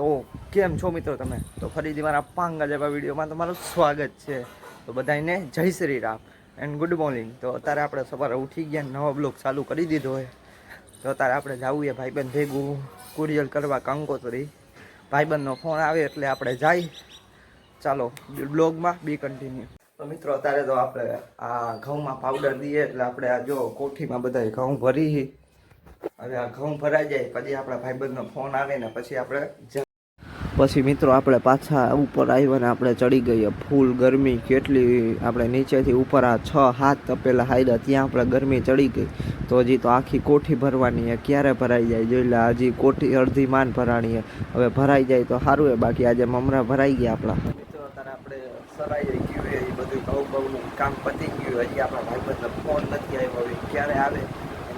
તો કેમ છો મિત્રો તમે? તો ફરીથી મારા પાંગા જેવા વિડીયોમાં તમારું સ્વાગત છે. તો બધાને જય Shri Ram and good morning તો અત્યારે આપણે સવારે ઉઠી ગયા, નવો બ્લોક ચાલુ કરી દીધો હોય તો અત્યારે આપણે જવું એ ભાઈબંધ ભેગું કુરિયર કરવા કંકોતરી. ભાઈબંધનો ફોન આવે એટલે આપણે જાય. ચાલો બ્લોગમાં બી કન્ટિન્યુ તો મિત્રો અત્યારે તો આપણે આ ઘઉંમાં પાવડર દઈએ એટલે આપણે આ જો કોઠીમાં બધા ઘઉં ભરી. હવે આ ઘઉં ભરાઈ જાય, પછી આપણા ભાઈબંધનો ફોન આવે ને પછી આપણે પછી મિત્રો આપણે પાછા ઉપર આવ્યા આપણે ચડી ગઈએ ફૂલ ગરમી, કેટલી આપણે નીચેથી ઉપર આ છ હાથ તપેલા હાયડા, ત્યાં આપણે ગરમી ચડી ગઈ. તો હજી તો આખી કોઠી ભરવાની છે, ક્યારે ભરાઈ જાય? જોઈ લે, હજી કોઠી અડધી માન ભરાણી છે. હવે ભરાઈ જાય તો સારું એ બાકી આજે મમરા ભરાઈ ગયા આપણા. મિત્રો, અત્યારે આપણે સરાઈ ગયું એ બધું ઘઉં બહુનું કામ પતી ગયું હજી આપણા ભાઈબંધનો ફોન નથી આવ્યો ક્યારે આવે?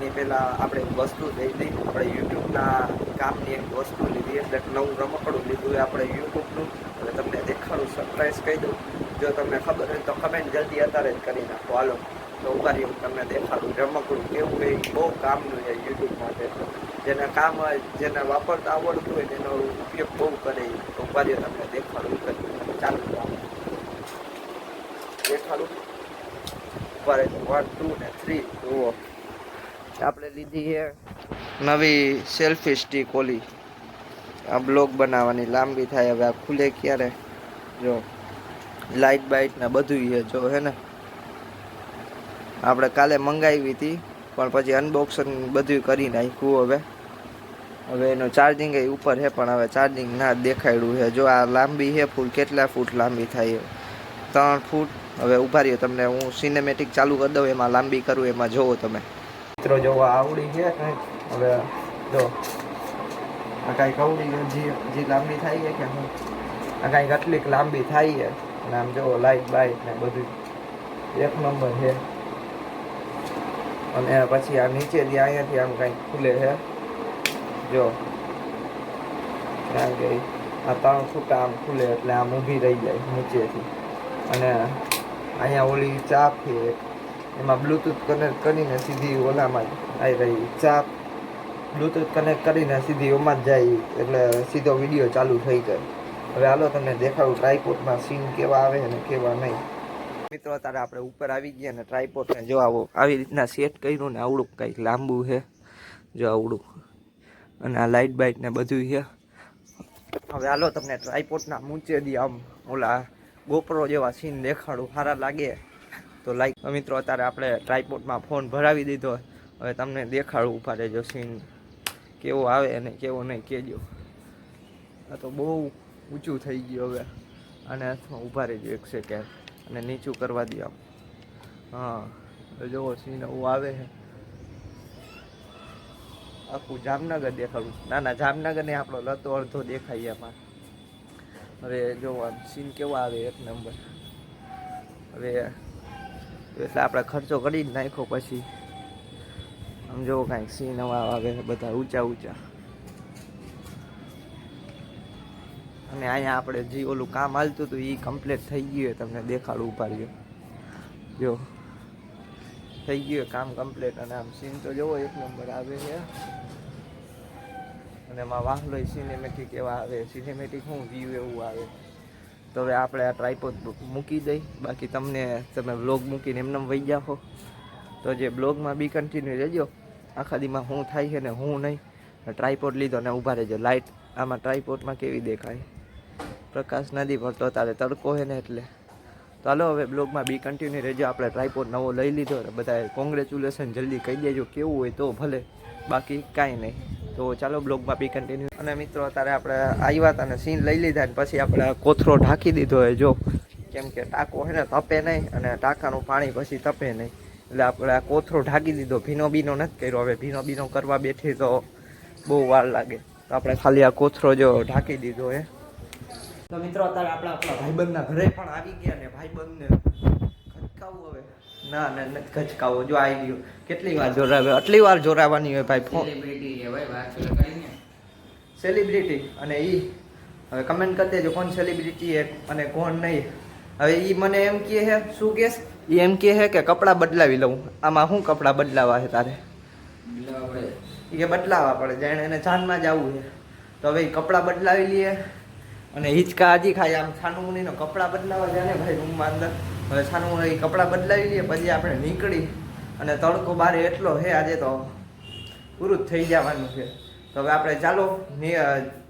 એની પહેલાં આપણે વસ્તુ લઈ આપણે યુટ્યુબના કામની એક વસ્તુ લીધી એટલે નવું રમકડું લીધું આપણે યુટ્યુબનું. એટલે તમને દેખાડું સરપ્રાઈઝ કહી દઉં. જો તમને ખબર હોય તો કમેન્ટ જલ્દી અત્યારે જ કરી નાખો. હાલો, તો ઉભારી હું તમને દેખાડું રમકડું કેવું એ બહુ કામનું છે યુટ્યુબ માટે. જેને કામ જેને વાપરતા આવડતું હોય, તેનો ઉપયોગ બહુ કરે તો ઉભારી તમને દેખાડું ચાલુ. દેખાડું. ઉભારે વન ટુ ને થ્રી જુઓ. આપણે લીધી છે. નવી સેલ્ફી સ્ટીક ઓલી. આ બ્લોગ બનાવવાની લાંબી થાય, હવે આ ખુલે ક્યારે? જો લાઇટ બાઇટ ને બધું છે, જો, હે ને? આપણે કાલે મંગાવી હતી, પણ પછી અનબોક્સિંગ બધું કરી નાખ્યું હવે. હવે એનું ચાર્જિંગ એ ઉપર છે, પણ હવે ચાર્જિંગ ના દેખાડ્યું છે. જો, આ લાંબી છે ફૂલ, કેટલા ફૂટ લાંબી થાય ત્રણ ફૂટ. હવે ઊભા રહ્યો તમને, હું સિનેમેટિક ચાલુ કરી દઉં, એમાં લાંબી કરું, એમાં જોવો તમે. મિત્રો જોવા આવડી છે કંઈક હવે જો આ કાંઈક આવડી છે જી જી લાંબી થાય છે કે હું આ કાંઈક આટલીક લાંબી થાય છે અને આમ જો લાઈટ બાઈટ ને બધું એક નંબર છે અને પછી આ નીચેથી અહીંયાથી આમ કંઈક ખુલે છે જો કારણ કે આ ત્રણ ફૂટા આમ ખુલે એટલે આમ ઊભી રહી જાય નીચેથી અને અહીંયા ઓલી ચાપ છે એક એમાં બ્લૂટૂથ કનેક્ટ કરીને સીધી ઓલામાં આવી રહી. ચા બ્લૂટૂથ કનેક્ટ કરીને સીધી ઓમાં જ જાય, એટલે સીધો વીડિયો ચાલુ થઈ જાય. હવે હાલો તમને દેખાડું ટ્રાયપોર્ટમાં સીન કેવા આવે અને કેવા નહીં. મિત્રો, અત્યારે આપણે ઉપર આવી ગયા ને ટ્રાયપોર્ટને જો આવો, આવી રીતના સેટ કર્યું ને આવડું કંઈક લાંબુ છે. જો આવડું. અને આ લાઇટ બાઇટ ને બધું છે. હવે હાલો તમને ટ્રાયપોર્ટના મૂંચેથી આમ ઓલા ગોપરો જેવા સીન દેખાડું. સારા લાગે. તો લાઈક મિત્રો અત્યારે આપણે ટ્રાયપોર્ટમાં ફોન ભરાવી દીધો. હવે તમને દેખાડું ઊભા રહેજો સીન કેવો આવે અને કેવો નહીં કહેજો આ તો બહુ ઊંચું થઈ ગયું હવે. અને ઊભા રહેજો એક સેકન્ડ અને નીચું કરવા દો આમ. હા જુઓ સીન એવું આવે છે. આખું જામનગર દેખાડું. ના ના જામનગર ને આપણો લતો અડધો દેખાય એમાં. હવે જો આમ સીન કેવો આવે, એક નંબર હવે એટલે આપણે ખર્ચો કરી જ નાખ્યો પછી. આમ જોવો કાંઈક સીન નવા આવે બધા ઊંચા ઊંચા. અને અહીંયા આપણે જે ઓલું કામ હાલતું હતું એ કમ્પ્લીટ થઈ ગયું તમને દેખાડું ઊભા રહ્યો જો. થઈ ગયું કામ કમ્પ્લીટ અને આમ સીન તો જોવો એક નંબર આવે છે. અને એમાં વાહલો સિનેમેટિક એવા આવે. સિનેમેટિક શું વ્યૂ એવું આવે. તો હવે આપણે આ ટ્રાયપોડ મૂકી દઈ. બાકી તમને તમે બ્લોગ મૂકીને એમને વહી જાઓ. તો જે બ્લોગમાં બી કન્ટિન્યુ રહેજો. આખા દીમાં હું થાય છે ને હું નહીં. ટ્રાયપોડ લીધો ને ઊભા રહેજો. લાઇટ આમાં ટ્રાયપોડમાં કેવી દેખાય? પ્રકાશ નથી પડતો તારે તડકો છે ને એટલે. હાલો હવે બ્લોગમાં બી કન્ટિન્યુ રહેજો. આપણે ટ્રાયપોડ નવો લઈ લીધો અને બધાએ કોંગ્રેચ્યુલેશન જલ્દી કહી દેજો. કેવું હોય તો ભલે. બાકી કાંઈ નહીં. તો ચાલો બ્લોગમાં બી કન્ટિન્યુ અને મિત્રો, અત્યારે આપણે આવ્યા હતા અને સીન લઈ લીધા ને, પછી આપણે કોથરો ઢાંકી દીધો હોય, જો. કેમ કે ટાંકો છે ને, તપે નહીં, અને ટાંકાનું પાણી પછી તપે નહીં. એટલે આપણે આ કોથરો ઢાંકી દીધો. ભીનો બીનો નથી કર્યો. હવે ભીનો બીનો કરવા બેઠી તો બહુ વાર લાગે. તો આપણે ખાલી આ કોથરો જો ઢાંકી દીધો હે. તો મિત્રો, અત્યારે આપણે આપણા ભાઈબંધના ઘરે પણ આવી ગયા ને, ભાઈબંધને ખચકાવવું હવે? ના ના નથી ખચકાવો જો આવી ગયો. કેટલી વાર? જોરાવે આટલી વાર જોરાવાની હોય ભાઈ ફોન સેલિબ્રિટી અને એ હવે કમેન્ટ કરી દેજો કોણ સેલિબ્રિટી છે અને કોણ નહીં. હવે એ મને એમ કહે છે શું કહેશ એ એમ કહે છે કે કપડાં બદલાવી લઉં. આમાં શું કપડાં બદલાવા છે તારે? એ કે બદલાવા પડે જાણે એને જાનમાં જ આવવું છે. તો હવે એ કપડાં બદલાવી લઈએ અને હિંચકા હજી ખાઈ આમ છાનું મુનીનો કપડાં બદલાવા જાય ને ભાઈ રૂમમાં અંદર. હવે મુની કપડાં બદલાવી લઈએ, પછી આપણે નીકળી અને તડકો બારે એટલો છે આજે તો પૂરું જ થઈ જવાનું છે. તો હવે આપણે ચાલો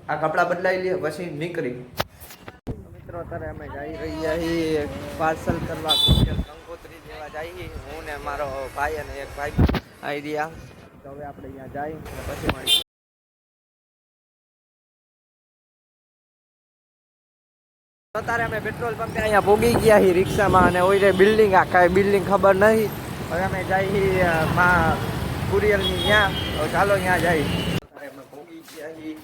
આ કપડાં બદલાવી લઈએ, પછી નીકળી. મિત્રો, અત્યારે અમે જઈ રહ્યા છીએ પાર્સલ કરવા કંકોત્રી જેવા જઈએ. હું ને મારો ભાઈ અને એક ભાઈ આવી રહ્યા. તો હવે આપણે અહીંયા જઈ પછી મળી અત્યારે અમે પેટ્રોલ પંપે અહીંયા ભોગી ગયા છીએ રિક્ષામાં અને ઓઈ બિલ્ડિંગ આ કાંઈ બિલ્ડિંગ ખબર નહીં. હવે અમે જઈ છીએ અ, માં કુરિયરની ત્યાં. ચાલો ત્યાં જઈ અત્યારે ગયા છીએ.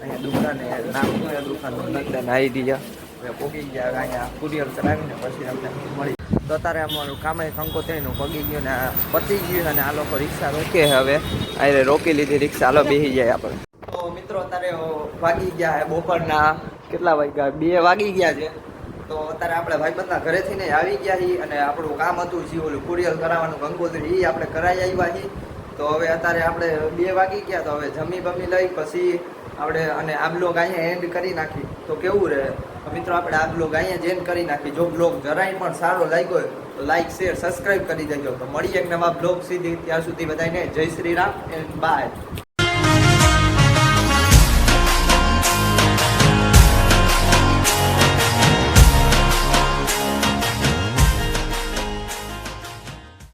અહીંયા દુકાને નામ દુકાન નંદન આવી ગયા હવે ગયા અહીંયા કુરિયર કરાવીને પછી અમને મળી. તો અત્યારે અમારું કામે કંકોત્રીનું પગી ગયું ને પતી ગયું અને આ લોકો રિક્ષા રોકે હવે. આરે રોકી લીધી રિક્ષા હાલો બેસી જાય આપણે. તો મિત્રો અત્યારે વાગી ગયા છે બપોરના. કેટલા વાગ્યા? બે વાગી ગયા છે. તો અત્યારે આપણે ભાઈબંધના ઘરેથી ને આવી ગયા છીએ અને આપણું કામ હતું જે ઓલું કુરિયર કરાવવાનું ગંગોત્રી એ આપણે કરાવી આવ્યા છીએ. તો હવે અત્યારે આપણે બે વાગી ગયા, તો હવે જમી બમી લઈ, પછી આપણે અને આ બ્લોગ અહીંયા એન્ડ કરી નાખી તો કેવું રહે? મિત્રો, આપણે આ બ્લોગ અહીંયા એન્ડ કરી નાખી જો બ્લોગ જરાય પણ સારો લાગ્યો હોય, તો લાઈક શેર સબસ્ક્રાઈબ કરી દેજો. તો મળીએ એક નવા બ્લોગ સુધી ત્યાં સુધી બધાને. જય શ્રી રામ એન્ડ બાય